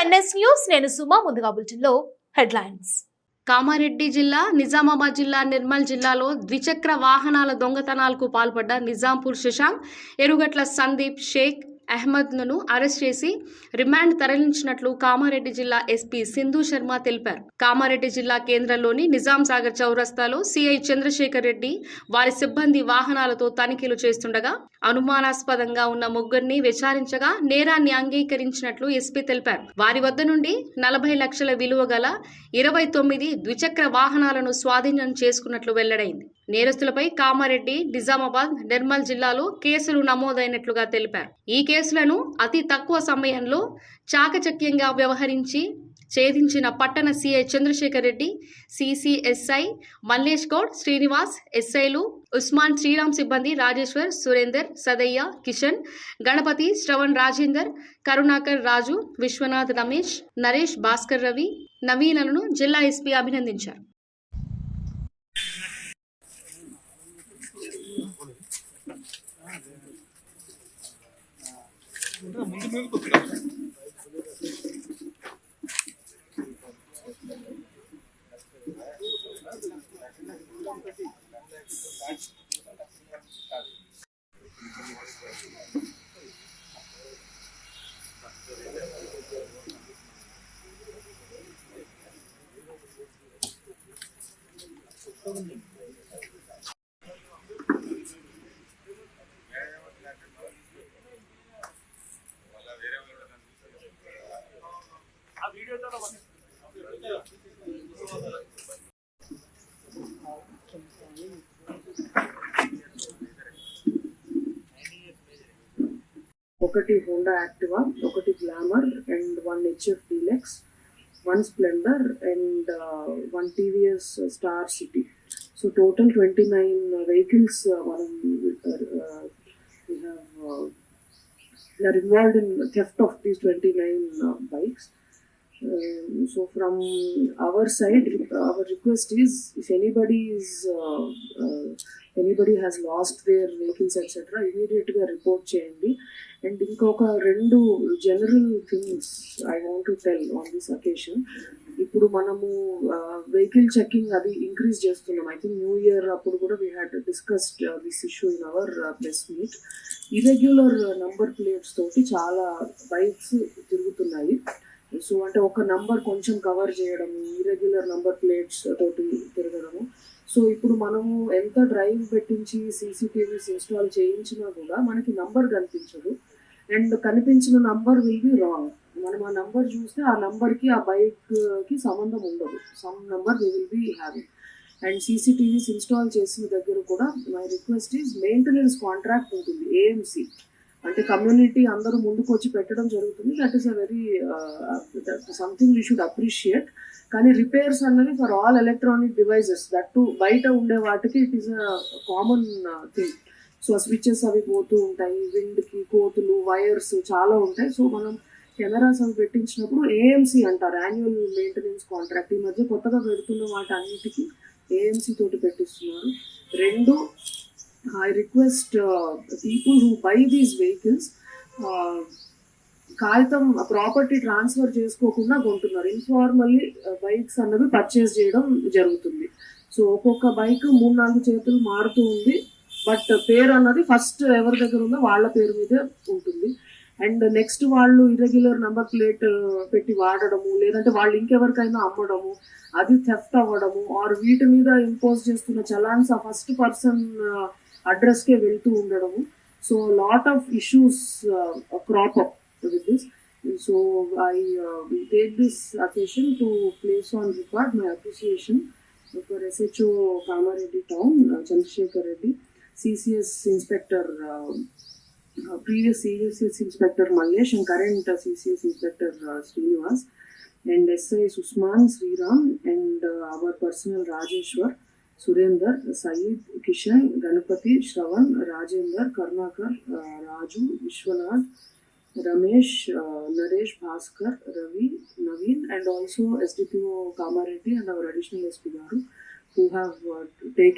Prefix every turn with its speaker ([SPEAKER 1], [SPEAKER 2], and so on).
[SPEAKER 1] NS news నేను సుమా ముందుగా బులెటిన్లో హెడ్లైన్స్.
[SPEAKER 2] కామారెడ్డి జిల్లా నిజామాబాద్ జిల్లా నిర్మల్ జిల్లాలో ద్విచక్ర వాహనాల దొంగతనాలకు పాల్పడ్డ నిజాంపూర్ శశాంక్ ఎరుగట్ల సందీప్ షేక్ అహ్మద్ను అరెస్ట్ చేసి రిమాండ్ తరలించినట్లు కామారెడ్డి జిల్లా ఎస్పీ సింధు శర్మ తెలిపారు. కామారెడ్డి జిల్లా కేంద్రంలోని నిజాం సాగర్ చౌరస్తాలో సిఐ చంద్రశేఖర్ రెడ్డి వారి సిబ్బంది వాహనాలతో తనిఖీలు చేస్తుండగా అనుమానాస్పదంగా ఉన్న ముగ్గురిని విచారించగా నేరాన్ని అంగీకరించినట్లు ఎస్పీ తెలిపారు. వారి వద్ద నుండి నలభై లక్షల విలువ గల ఇరవై తొమ్మిది ద్విచక్ర వాహనాలను స్వాధీనం చేసుకున్నట్లు వెల్లడైంది. నేరస్తులపై కామారెడ్డి నిజామాబాద్ నిర్మల్ జిల్లాలో కేసులు నమోదైనట్లుగా తెలిపారు. ఈ కేసులను అతి తక్కువ సమయంలో చాకచక్యంగా వ్యవహరించి ఛేదించిన పట్టణ సీఐ చంద్రశేఖర్ రెడ్డి సిసిఎస్ఐ మల్లేష్ గౌడ్ శ్రీనివాస్ ఎస్ఐలు ఉస్మాన్ శ్రీరామ్ సిబ్బంది రాజేశ్వర్ సురేందర్ సదయ్య కిషన్ గణపతి శ్రవణ్ రాజేందర్ కరుణాకర్ రాజు విశ్వనాథ్ రమేష్ నరేష్ భాస్కర్ రవి నవీనలను జిల్లా ఎస్పీ అభినందించారు. mundo do final.
[SPEAKER 3] Thank ఒకటి హోండా యాక్టివా ఒకటి Glamour and one HF Deluxe one Splendor and one TVS Star City so total twenty nine vehicles మనం are involved in theft of these twenty nine bikes So from our side our request is if anybody is anybody has lost their vehicles etcetera ఇమీడియట్గా report చేయండి. And ఇంకొక రెండు general things I want to tell on this occasion ఇప్పుడు మనము uh, vehicle checking అది increase చేస్తున్నాం. I think new year అప్పుడు కూడా we had discussed this issue in our press meet irregular number plates తోటి చాలా బైక్స్ తిరుగుతున్నాయి. సో అంటే ఒక నంబర్ కొంచెం కవర్ చేయడం ఇరెగ్యులర్ నంబర్ ప్లేట్స్ తోటి తిరగడము. సో ఇప్పుడు మనము ఎంత డ్రైవ్ పెట్టించి సీసీటీవీస్ ఇన్స్టాల్ చేయించినా కూడా మనకి నంబర్ కనిపించదు. అండ్ కనిపించిన నంబర్ విల్ బి రాంగ్ మనం ఆ నంబర్ చూస్తే ఆ నంబర్కి ఆ బైక్కి సంబంధం ఉండదు. Some number we will be having and CCTVs install చేసిన దగ్గర కూడా my request is maintenance contract ఉంటుంది ఏఎంసీ అంటే కమ్యూనిటీ అందరూ ముందుకు వచ్చి పెట్టడం జరుగుతుంది. That is a very something we should appreciate కానీ రిపేర్స్ అన్నవి for all electronic devices that to బయట ఉండే వాటికి it is a common thing so switches అవి పోతూ ఉంటాయి విండ్కి కోతులు వైర్స్ చాలా ఉంటాయి. సో మనం కెమెరాస్ అవి పెట్టించినప్పుడు ఏఎంసీ అంటారు యాన్యువల్ మెయింటెనెన్స్ కాంట్రాక్ట్ ఈ మధ్య కొత్తగా పెడుతున్న వాటి అన్నిటికీ ఏఎంసీ తోటి పెట్టిస్తున్నారు. Request people who buy these vehicles కాగితం ప్రాపర్టీ ట్రాన్స్ఫర్ చేసుకోకుండా కొంటున్నారు. ఇన్ఫార్మల్లీ బైక్స్ uh, అన్నవి పర్చేస్ చేయడం జరుగుతుంది. సో ఒక్కొక్క బైక్ మూడు నాలుగు చేతులు మారుతూ ఉంది. బట్ పేరు అన్నది ఫస్ట్ ఎవరి దగ్గర ఉందో వాళ్ళ పేరు మీదే ఉంటుంది. అండ్ నెక్స్ట్ వాళ్ళు ఇరెగ్యులర్ నెంబర్ ప్లేట్ పెట్టి వాడడము లేదంటే వాళ్ళు ఇంకెవరికైనా అమ్మడము అది థెఫ్ట్ అవ్వడము ఆర్ వీటి మీద ఇంపోజ్ చేస్తున్న చలాన్స్ ఆ ఫస్ట్ పర్సన్ అడ్రస్కే వెళ్తూ ఉండడము so lot of issues crop up with this. So I uh, will take this occasion to place on record my appreciation for SHO Kamareddy Town, uh, Chandrasekhar Reddy, CCS Inspector, uh, uh, previous CCS Inspector Mallesh and current uh, CCS Inspector uh, Srinivas, and SI Susman Sriram and uh, our personal Rajeshwar. Surender Saeed Kishan Ganapathi Shravan Rajender Karnakar Raju Vishwanath Ramesh Naresh Bhaskar Ravi Naveen and also S D P O Kamareddy and additional SP garu who have